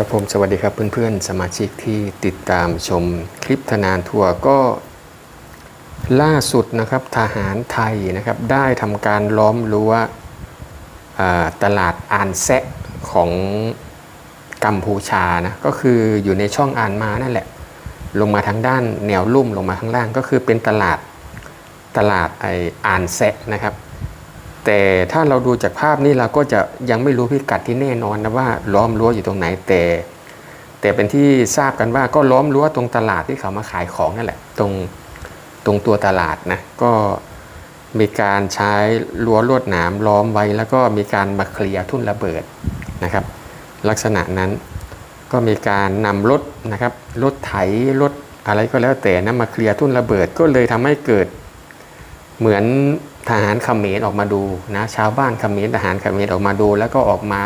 ครับผมสวัสดีครับเพื่อนๆ สมาชิกที่ติดตามชมคลิปทนานทัวร์ก็ล่าสุดนะครับทหารไทยนะครับ ได้ทำการล้อมรั้วตลาดอานแซะของกัมพูชานะก็คืออยู่ในช่องอานมานั่นแหละ ลงมาทางด้านแนวลุ่มลงมาข้างล่าง ก็คือเป็นตลาดตลาดไออานแซะนะครับ แต่ถ้าเราดูจากภาพนี้เราก็จะยังไม่รู้พิกัดที่แน่นอนนะว่าล้อมรั้วอยู่ตรงไหนแต่ แต่เป็นที่ทราบกันว่าก็ล้อมรั้วตรงตลาดที่เขามาขายของนั่นแหละ ตรงตรงตัวตลาดนะก็มีการใช้รั้วลวดหนามล้อมไว้ แล้วก็มีการมาเคลียร์ทุ่นระเบิดนะครับ ลักษณะนั้นก็มีการนำรถนะครับรถไถรถอะไรก็แล้วแต่นะมาเคลียร์ทุ่นระเบิดก็เลยทำให้เกิดเหมือน ทหารเขมรออกมาดูนะชาวบ้านเขมรทหารเขมรออกมาดู แล้วก็ออกมา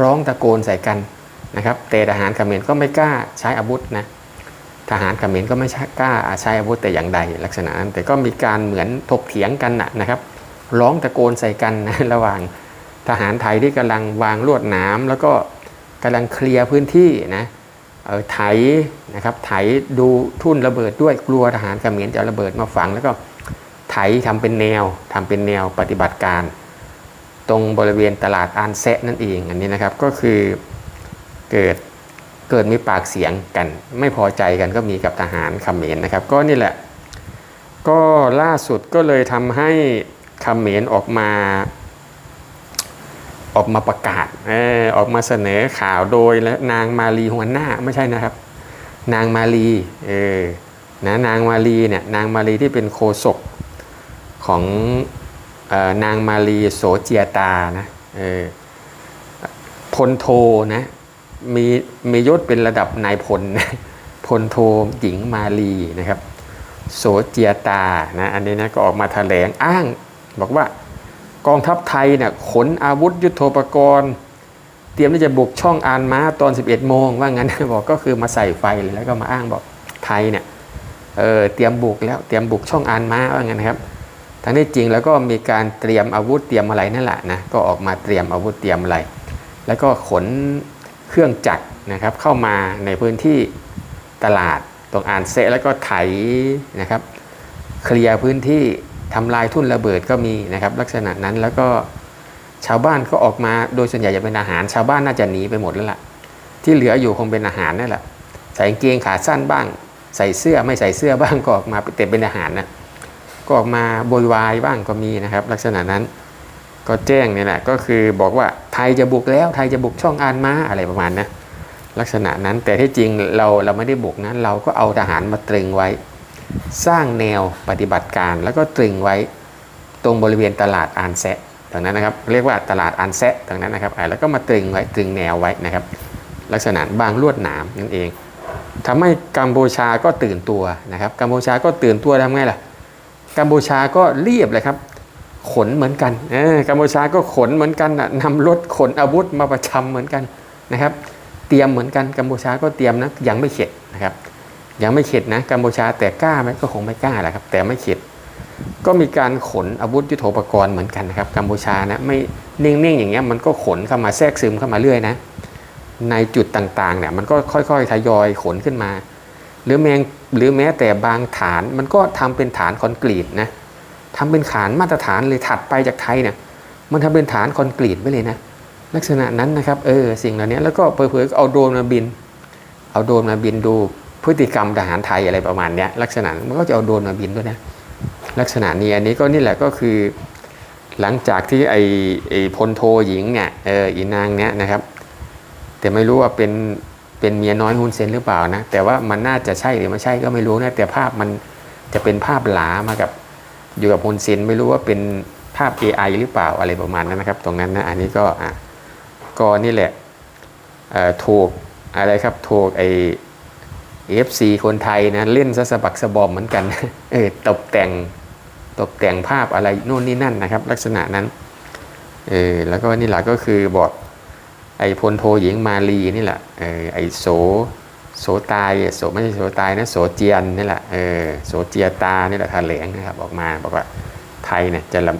ร้องตะโกนใส่กันนะครับแต่ทหารเขมรก็ไม่กล้าใช้อาวุธนะทหารเขมรก็ไม่กล้าใช้อาวุธแต่อย่างใดลักษณะนั้น แต่ก็มีการเหมือนถกเถียงกันนะนะครับ ร้องตะโกนใส่กันนะระหว่างทหารไทยที่กำลังวางลวดหนามแล้วก็กำลังเคลียร์พื้นที่นะเออไถนะครับไถดูทุ่นระเบิดด้วยกลัวทหารเขมรจะระเบิดมาฝังแล้วก็ ทำเป็นแนวทำเป็นแนวปฏิบัติการ ตรงบริเวณตลาดอานแซะนั่นเองอันนี้นะครับก็คือเกิดเกิดมีปากเสียงกัน ไม่พอใจกันก็มีกับทหารเขมรนะครับ ก็นี่แหละ ก็ล่าสุดก็เลยทำให้เขมรออกมาออกมาประกาศออออกมาเสนอข่าวโดยและนางมาลีหัวหน้าไม่ใช่นะครับ นางมาลีเออนะนางมาลีเนี่ยนางมาลีที่เป็นโคศก ของออนางมาลีโสเจียตานะพลโทนะมีมียศเป็นระดับนายพลนะพลโทหญิงมาลีนะครับโสเจียตานะอันนี้นะก็ออกมาแถลงอ้าง บอกว่ากองทัพไทยเนี่ยขนอาวุธยุโทโธปกรณ์ เตรียมที่จะบุกช่องอานม้าตอน 11 โมงว่างั้นบอกก็คือมาใส่ไฟเลยแล้วก็มาอ้างบอกไทยเนี่ยเออเตรียมบุกแล้วเตรียมบุกช่องอานม้าว่างั้นนะครับ ทั้งที่จริงแล้วก็มีการเตรียมอาวุธเตรียมอะไรนั่นแหละนะก็ออกมาเตรียมอาวุธเตรียมอะไร แล้วก็ขนเครื่องจักรนะครับเข้ามาในพื้นที่ตลาดตรงอ่านเซะแล้วก็ไถนะครับ เคลียร์พื้นที่ทำลายทุ่นระเบิดก็มีนะครับ ลักษณะนั้นแล้วก็ชาวบ้านก็ออกมาโดยส่วนใหญ่จะเป็นอาหาร ชาวบ้านน่าจะหนีไปหมดแล้วล่ะ ที่เหลืออยู่คงเป็นอาหารนั่นแหละใส่กางเกงขาสั้นบ้าง ใส่เสื้อไม่ใส่เสื้อบ้างก็ออกมาแต่เป็นอาหารนะ ก็ออกมาโวยวายบ้างก็มีนะครับ ลักษณะนั้นก็แจ้งนี่แหละก็คือบอกว่าไทยจะบุกแล้วไทยจะบุกช่องอานมาอะไรประมาณนะลักษณะนั้นแต่ที่จริงเราเราไม่ได้บุกนะเราก็เอาทหารมาตรึงไว้ สร้างแนวปฏิบัติการแล้วก็ตรึงไว้ตรงบริเวณตลาดอานแซะตรงนั้นนะครับเรียกว่าตลาดอานแซะตรงนั้นนะครับแล้วก็มาตรึงไว้ตรึงแนวไว้นะครับ ลักษณะบางลวดหนามนั่นเองทำให้กัมพูชาก็ตื่นตัวนะครับกัมพูชาก็ตื่นตัวทำไงล่ะ กัมพูชาก็เรียบเลยครับ ขนเหมือนกันกัมพูชาก็ขนเหมือนกันนะนำรถขนอาวุธมาประชำเหมือนกันนะครับ เตรียมเหมือนกันกัมพูชาก็เตรียมนะยังไม่เข็ดนะครับ ยังไม่เข็ดนะกัมพูชาแต่กล้าไหมก็คงไม่กล้าแหละครับ แต่ไม่เข็ดก็มีการขนอาวุธยุทโธปกรณ์เหมือนกันนะครับกัมพูชานะไม่นิ่งๆอย่างเงี้ยมันก็ขนเข้ามาแทรกซึมเข้ามาเรื่อยนะในจุดต่างๆเนี่ยมันก็ค่อยๆทยอยขนขึ้นมา หรือแมง หรือแม้แต่บางฐานมันก็ทำเป็นฐานคอนกรีตนะทำเป็นฐานมาตรฐานเลยถัดไปจากไทยเนี่ยมันทำเป็นฐานคอนกรีตไปเลยนะลักษณะนั้นนะครับเออสิ่งเหล่านี้แล้วก็เผยๆเอาโดรนมาบิน เอาโดรนมาบินดูพฤติกรรมทหารไทยอะไรประมาณเนี้ยลักษณะมันก็จะเอาโดรนมาบินด้วยนะลักษณะนี้อันนี้ก็นี่แหละก็คือ หลังจากที่ไอไอพลโทหญิงเนี่ยเอออีนางเนี้ยนะครับ แต่ไม่รู้ว่าเป็น เป็นเมียน้อยฮุนเซนหรือเปล่านะแต่ว่ามันน่าจะใช่หรือไม่ใช่ก็ไม่รู้นะแต่ภาพมันจะเป็นภาพหลามากับอยู่กับฮุนเซนไม่รู้ว่าเป็นภาพ AI หรือเปล่าอะไรประมาณนั้นนะครับ ตรงนั้นนะอันนี้ก็อะก็นี่แหละเออถูกอะไรครับถูกไอเอฟซีคนไทยนะเล่นซะสะบักสะบอมเหมือนกันเออตกแต่งตกแต่งภาพอะไรโน่นนี่นั่นนะครับ ลักษณะนั้นเออแล้วก็นี่แหละก็คือบอก ไอ้พลโทหญิงมาลีนี่แหละเออไอ้โสโสตายโสไม่ใช่โสตายนะโสเจียนนี่แหละเออโสเจียตานี่แหละแถลงนะครับออกมาบอกว่าไทยเนี่ยจะละ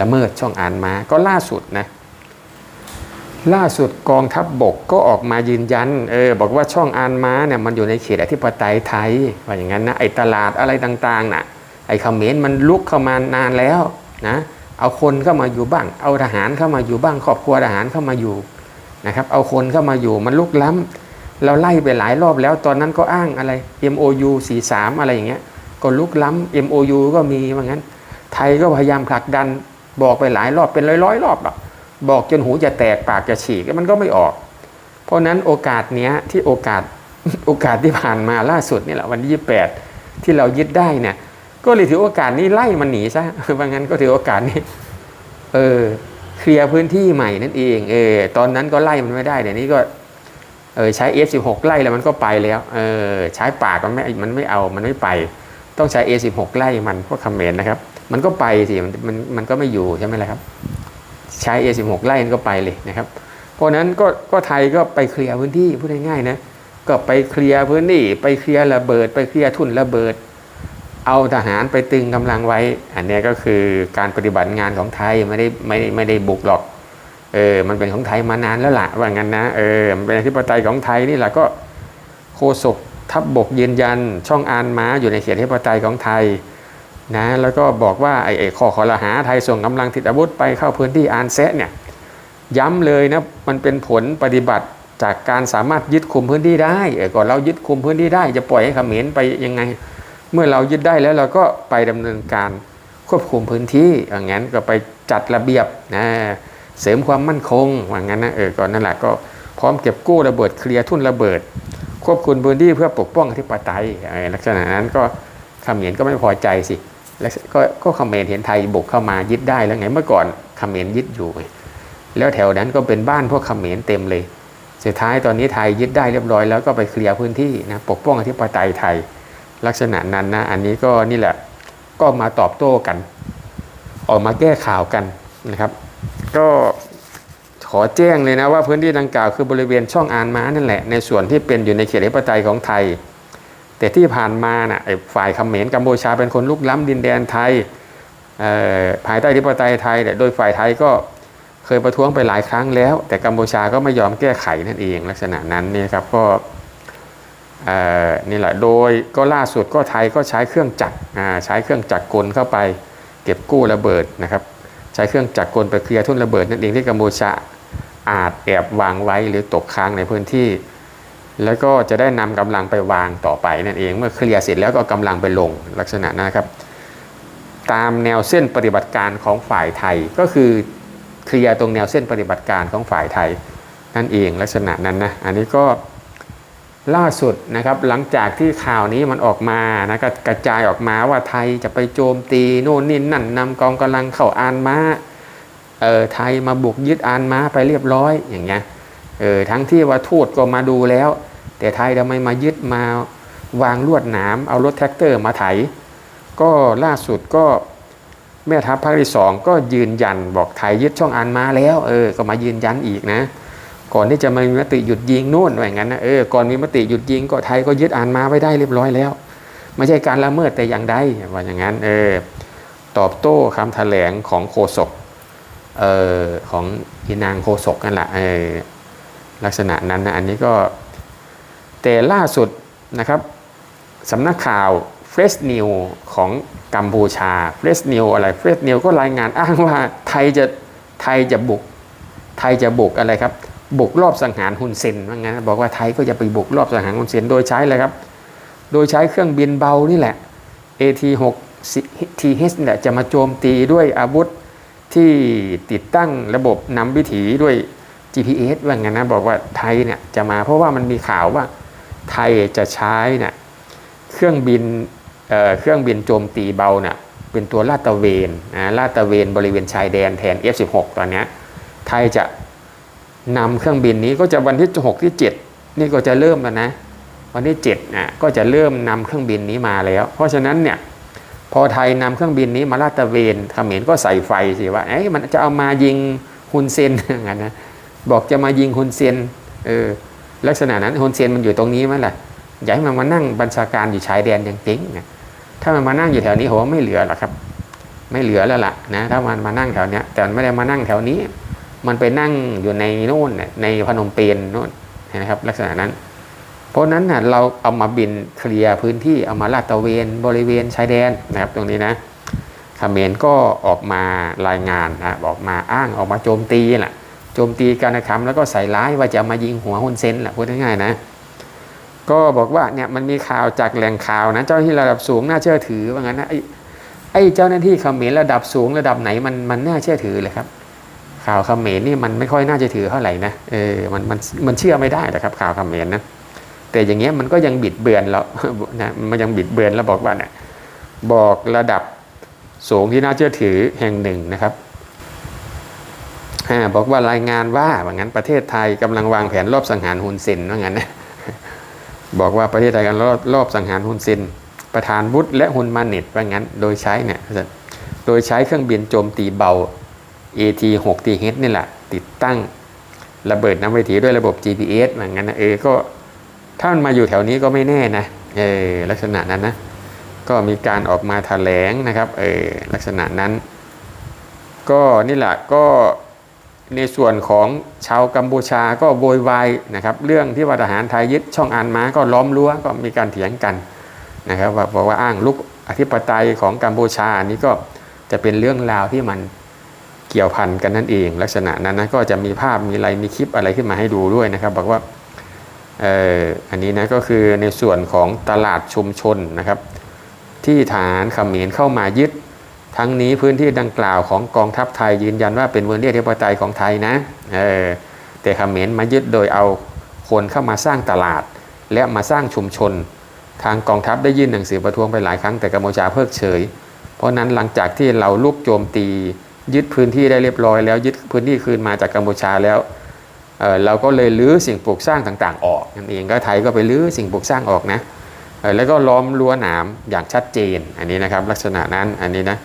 ละเมิดช่องอ่านมาก็ล่าสุดนะล่าสุดกองทัพบบกก็ออกมายืนยันเออบอกว่าช่องอานม้าเนี่ยมันอยู่ในเขตอธิปไตยไทยว่าอย่างนั้นนะไอ้ตลาดอะไรต่างๆน่ะไอ้เขมรมันลุกเข้ามานานแล้วนะ เอาคนเข้ามาอยู่บ้าง เอาทหารเข้ามาอยู่บ้าง ครอบครัวทหารเข้ามาอยู่นะครับเอาคนเข้ามาอยู่มันลุกล้ำเราไล่ไปหลายรอบแล้วตอนนั้นก็อ้างอะไร MOU 43 อะไรอย่างเงี้ยก็ลุกล้ำ MOU ก็มีว่างั้น ไทยก็พยายามผลักดันบอกไปหลายรอบเป็นร้อยๆรอบอะบอกจนหูจะแตกปากจะฉีกมันก็ไม่ออก เพราะนั้นโอกาสเนี้ยที่โอกาสโอกาสที่ผ่านมาล่าสุดนี่แหละวันที่ยี่แปดที่เรายึดได้เนี่ย ก็เลยถือโอกาสนี้ไล่มันหนีซะว่างงั้นก็ถือโอกาสนี้ เออ เคลียร์พื้นที่ใหม่นั่นเอง เออ ตอนนั้นก็ไล่มันไม่ได้เดี๋ยวนี้ก็ เออ ใช้ F16 ไล่แล้วมันก็ไปแล้ว เออ ใช้ปากมันไม่ มันไม่เอา มันไม่ไป ต้องใช้ A16 ไล่มันพวกคอมเขมนต์นะครับ มันก็ไปสิ มัน มัน มันก็ไม่อยู่ใช่ไหมล่ะครับ ใช้ A16 ไล่มันก็ไปเลยนะครับ เพราะนั้นก็ ก็ไทยก็ไปเคลียร์พื้นที่พูดง่ายๆนะ ก็ไปเคลียร์พื้นที่ ไปเคลียร์ระเบิด ไปเคลียร์ทุ่นระเบิด เอาทหารไปตึงกำลังไว้ อันนี้ก็คือการปฏิบัติงานของไทยไม่ได้ไม่ได้ไม่ได้บุกหรอกเออมันเป็นของไทยมานานแล้วละว่างั้นนะเออมันเป็นอธิปไตยของไทยนี่แหละก็โฆษกทัพบบกยืนยัน ช่องอานม้าอยู่ในเขตอธิปไตยของไทยนะแล้วก็บอกว่าไอ้ไอ้ข้อขอรหาไทยส่งกำลังติดอาวุธไปเข้าพื้นที่อานแซะเนี่ยย้ำเลยนะมันเป็นผลปฏิบัติจากการสามารถยึดคุมพื้นที่ได้เออก่อนเรายึดคุมพื้นที่ได้จะปล่อยให้เขมรไปยังไง เมื่อเรายึดได้แล้วเราก็ไปดำเนินการควบคุมพื้นที่อย่างนั้นก็ไปจัดระเบียบนะเสริมความมั่นคงว่างนั้นนะเออก่อนนั่นแหละก็พร้อมเก็บกู้ระเบิดเคลียร์ทุ่นระเบิด ควบคุมพื้นที่เพื่อปกป้องอธิปไตยลักษณะนั้นก็ขมรก็ไม่พอใจสิแล้วก็ก็เขมรเห็นไทยบุกเข้ามายึดได้แล้วไงเมื่อก่อนเขมรยึดอยู่ไงแล้วแถวนั้นก็เป็นบ้านพวกเขมรเต็มเลย สุดท้ายตอนนี้ไทยยึดได้เรียบร้อยแล้วก็ไปเคลียร์พื้นที่นะปกป้องอธิปไตยไทย ลักษณะนั้นนะอันนี้ก็นี่แหละก็มาตอบโต้กัน ออกมาแก้ข่าวกันนะครับ ก็ขอแจ้งเลยนะว่าพื้นที่ดังกล่าวคือบริเวณช่องอานม้านั่นแหละ ในส่วนที่เป็นอยู่ในเขตอธิปไตยของไทย แต่ที่ผ่านมาน่ะฝ่ายเขมรกัมพูชาเป็นคนลุกล้ำดินแดนไทยภายใต้อธิปไตยไทยแต่โดยฝ่ายไทยก็เคยประท้วงไปหลายครั้งแล้ว แต่กัมพูชาก็ไม่ยอมแก้ไขนั่นเองลักษณะนั้นนี่ครับก็ นี่แหละโดยก็ล่าสุดก็ไทยก็ใช้เครื่องจักรใช้เครื่องจักรกลเข้าไป เก็บกู้ระเบิดนะครับ ใช้เครื่องจักรกลไปเคลียร์ทุ่นระเบิดนั่นเองที่กัมพูชาอาจแอบวางไว้หรือตกค้างในพื้นที่ แล้วก็จะได้นำกำลังไปวางต่อไปนั่นเอง เมื่อเคลียร์เสร็จแล้วก็กำลังไปลงลักษณะนะครับ ตามแนวเส้นปฏิบัติการของฝ่ายไทยก็คือเคลียร์ตรงแนวเส้นปฏิบัติการของฝ่ายไทยนั่นเองลักษณะนั้นนะอันนี้ก็ ล่าสุดนะครับหลังจากที่ข่าวนี้มันออกมานะก็กระจายออกมาว่าไทยจะไปโจมตีโน่นนี่นั่นนำกองกำลังเข้าอานมาเออไทยมาบุกยึดอานมาไปเรียบร้อยอย่างเงี้ยเออทั้งที่ว่าทูตก็มาดูแล้ว แต่ไทยทำไมมายึดมาวางลวดหนามเอารถแท็กเตอร์มาไถ ก็ล่าสุดก็แม่ทัพภาคที่สองก็ยืนยันบอกไทยยึดช่องอานมาแล้วเออก็มายืนยันอีกนะ ก่อนที่จะมีมติหยุดยิงนู่นว่าอย่างนั้นนะเออก่อนมีมติหยุดยิงก็ไทยก็ยึดอ่านมาไว้ได้เรียบร้อยแล้ว ไม่ใช่การละเมิดแต่อย่างใดว่าอย่างนั้นเออตอบโต้คำแถลงของโฆษกเออของอินางโฆษกนั่นแหละเออลักษณะนั้นนะอันนี้ก็แต่ล่าสุดนะครับสำนักข่าวเฟสนิวของกัมพูชาเฟสนิวอะไรเฟสนิวก็รายงานอ้างว่าไทยจะไทยจะบุกไทยจะบุกอะไรครับ บุกรอบสังหารฮุนเซนว่างั้นบอกว่าไทยก็จะไปบุกรอบสังหารฮุนเซนโดยใช้เลยครับ โดยใช้เครื่องบินเบานี่แหละ AT6 TH เนี่ยจะมาโจมตีด้วยอาวุธที่ติดตั้งระบบนำวิถีด้วย GPS ว่างั้นนะบอกว่าไทยเนี่ยจะมาเพราะว่ามันมีข่าวว่าไทยจะใช้เนี่ยเครื่องบินเเครื่องบินโจมตีเบาเนี่ยเป็นตัวลาดตระเวนนะลาดตระเวนบริเวณชายแดนแทน F16 ตอนนี้ไทยจะ นำเครื่องบินนี้ก็จะวันที่6ที่ 7 นี่ก็จะเริ่มแล้วนะ วันที่7นะก็จะเริ่มนำเครื่องบินนี้มาแล้ว เพราะฉะนั้นเนี่ยพอไทยนำเครื่องบินนี้มาลาดตระเวนเขมรก็ใส่ไฟสิว่าเอ้ยมันจะเอามายิงฮุนเซนอย่างนั้นนะบอกจะมายิงฮุนเซนเออลักษณะนั้นฮุนเซนมันอยู่ตรงนี้มั้ยล่ะอย่าให้มันมานั่งบัญชาการอยู่ชายแดนอย่างจริงนะถ้ามันมานั่งอยู่แถวนี้ผมว่าไม่เหลือหรอกครับ ไม่เหลือแล้วล่ะนะถ้ามันมานั่งแถวเนี้ยแต่มันไม่ได้มานั่งแถวนี้ มันไปนั่งอยู่ในนู่นน่ะในพนมเปญนู่นนะครับ ลักษณะนั้น เพราะนั้นนะเราเอามาบินเคลียร์พื้นที่เอามาลาดตะเวนบริเวณชายแดนนะครับ ตรงนี้นะเขมรก็ออกมารายงานนะออกมาอ้างออกมาโจมตีแหละโจมตีการกระทำแล้วก็ใส่ร้ายว่าจะมายิงหัวฮุนเซนแหละพูดง่ายๆนะ ก็บอกว่าเนี่ยมันมีข่าวจากแหล่งข่าวนะเจ้าหน้าที่ระดับสูงน่าเชื่อถือว่างั้นนะไอ้ไอ้เจ้าหน้าที่เขมรระดับสูงระดับไหนมันมันน่าเชื่อถือเลยครับ ข่าวเขมรนี่มันไม่ค่อยน่าจะถือเท่าไหร่นะเออมันมันมันเชื่อไม่ได้นะครับ ข่าวเขมรนะแต่อย่างเงี้ยมันก็ยังบิดเบือนแล้วนะมันยังบิดเบือนแล้วบอกว่าเนี่ยบอกระดับสูงที่น่าเชื่อถือแห่งหนึ่งนะครับบอกว่ารายงานว่าว่างั้นประเทศไทยกำลังวางแผนรอบสังหารฮุนเซนว่างั้นนะบอกว่าประเทศไทยกำลังรอบรอบสังหารฮุนเซนประธานบุตและฮุนมาเน็ตว่างั้นโดยใช้เนี่ยโดยใช้เครื่องบินโจมตีเบา AT6TH นี่แหละ ติดตั้งระเบิดน้ำเวทีด้วยระบบ GPS เหมือนกันนะเออก็ถ้ามันมาอยู่แถวนี้ก็ไม่แน่นะเออลักษณะนั้นนะ ก็มีการออกมาแถลงนะครับเออลักษณะนั้น ก็นี่แหละก็ในส่วนของชาวกัมพูชาก็โวยวายนะครับเรื่องที่ว่าทหารไทยยึดช่องอันมาก็ล้อมรั้วก็มีการเถียงกันนะครับว่าบอกว่าอ้างลุกอธิปไตยของกัมพูชาอันนี้ก็จะเป็นเรื่องราวที่มัน เกี่ยวพันกันนั่นเอง ลักษณะนั้นนะก็จะมีภาพมีอะไรมีคลิปอะไรขึ้นมาให้ดูด้วยนะครับ บอกว่าเอออันนี้นะก็คือในส่วนของตลาดชุมชนนะครับ ที่ฐานขมรเข้ามายึด ทั้งนี้พื้นที่ดังกล่าวของกองทัพไทยยืนยันว่าเป็นพื้นที่อธิปไตยของไทยนะเออแต่ขมรมายึดโดยเอาคนเข้ามาสร้างตลาด และมาสร้างชุมชน ทางกองทัพได้ยื่นหนังสือประท้วงไปหลายครั้งแต่กัมพูชาเพิกเฉย เพราะนั้นหลังจากที่เราลุกโจมตี ยึดพื้นที่ได้เรียบร้อยแล้วยึดพื้นที่คืนมาจากกัมพูชาแล้วเเราก็เลยลื้อสิ่งปลูกสร้างต่างๆ ออกนั่นเองก็ไทยก็ไปลื้อสิ่งปลูกสร้างออกนะแล้วก็ล้อมรั้วหนามอย่างชัดเจนอันนี้นะครับ ลักษณะนั้นอันนี้นะ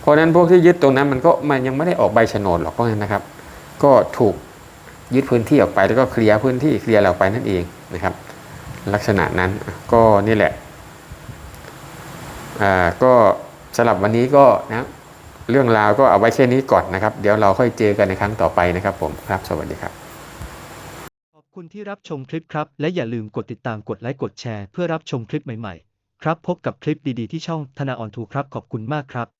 เพราะฉะนั้นพวกที่ยึดตรงนั้นมันก็มันยังไม่ได้ออกใบโฉนดหรอกเพราะงั้นนะครับ ก็ถูกยึดพื้นที่ออกไปแล้วก็เคลียร์พื้นที่เคลียร์เราไปนั่นเองนะครับ ลักษณะนั้นก็นี่แหละอ่าก็สำหรับวันนี้ก็นะ เรื่องราวก็เอาไว้แค่นี้ก่อนนะครับ เดี๋ยวเราค่อยเจอกันในครั้งต่อไปนะครับผมครับ สวัสดีครับ ขอบคุณที่รับชมคลิปครับ และอย่าลืมกดติดตามกดไลค์กดแชร์เพื่อรับชมคลิปใหม่ๆ ครับพบกับคลิปดีๆที่ช่องธนาออนทูครับขอบคุณมากครับ